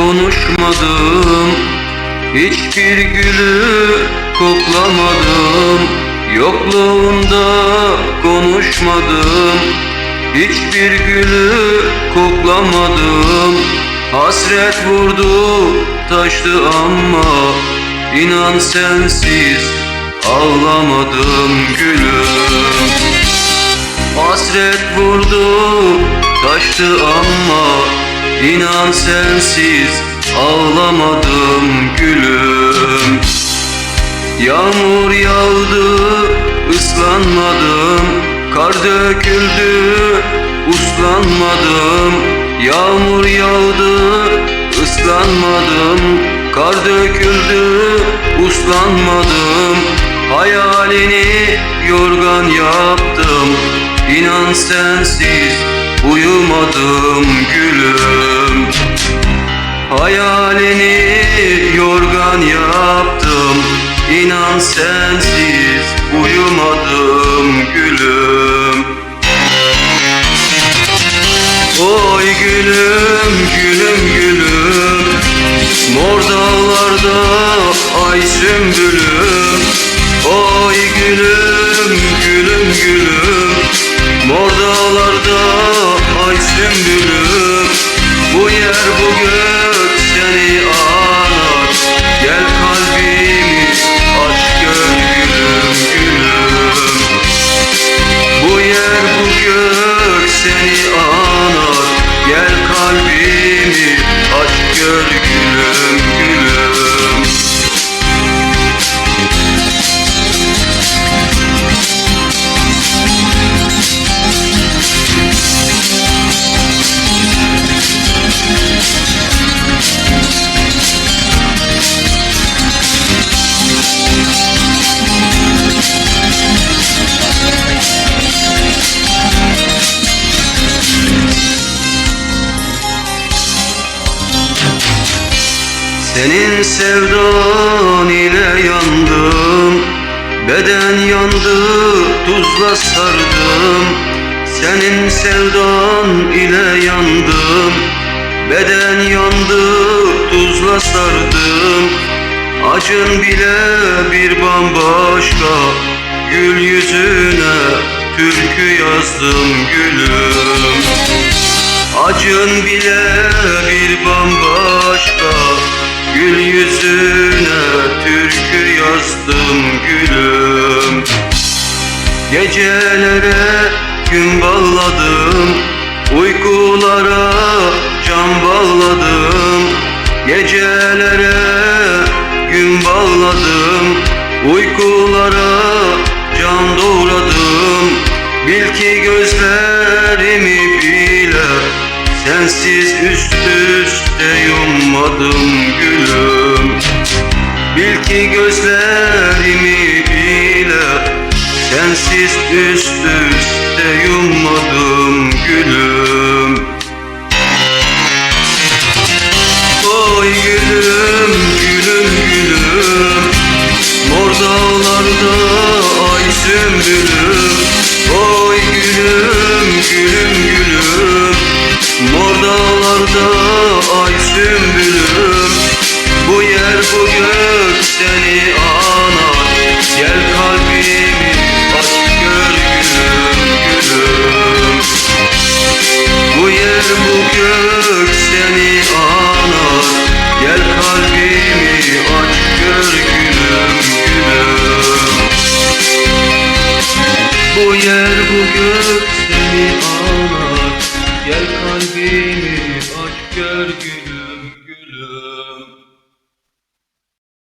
konuşmadım. Hiçbir gülü koklamadım. Yokluğunda konuşmadım. Hiçbir gülü koklamadım. Hasret vurdu taştı ama inan sensiz ağlamadım gülüm. Hasret vurdu taştı ama inan sensiz ağlamadım gülüm. Yağmur yağdı ıslanmadım. Kar döküldü uslanmadım. Yağmur yağdı ıslanmadım. Kar döküldü uslanmadım. Hayalini yorgan yaptım. İnan sensiz uyumadım gülüm. Hayalini yorgan yaptım. İnan sensiz uyumadım gülüm. Oy gülüm gülüm gülüm. Mor dağlarda ay sümbülüm. Oy gülüm gülüm gülüm. Mor dağlarda ay sümbülüm Senin sevdan ile yandım Beden yandı tuzla sardım. Senin sevdan ile yandım Beden yandı tuzla sardım. Acın bile bir bambaşka Gül yüzüne türkü yazdım gülüm. Acın bile bir bambaşka Gül yüzüne türkü yazdım gülüm. Gecelere gün bağladım Uykulara can bağladım Gecelere gün bağladım Uykulara can doğradım. Bil ki gözlerimi Sensiz üst üste yummadım gülüm. Bil ki gözlerimi bile Sensiz üst üste yummadım gülüm dağlarda ay sümbülüm Bu yer bu gök seni anar Gel kalbimi aç gör gülüm gülüm. Bu yer bu gök seni anar Gel kalbimi aç gör gülüm gülüm. Bu yer bu gök seni anar Gel kalbimi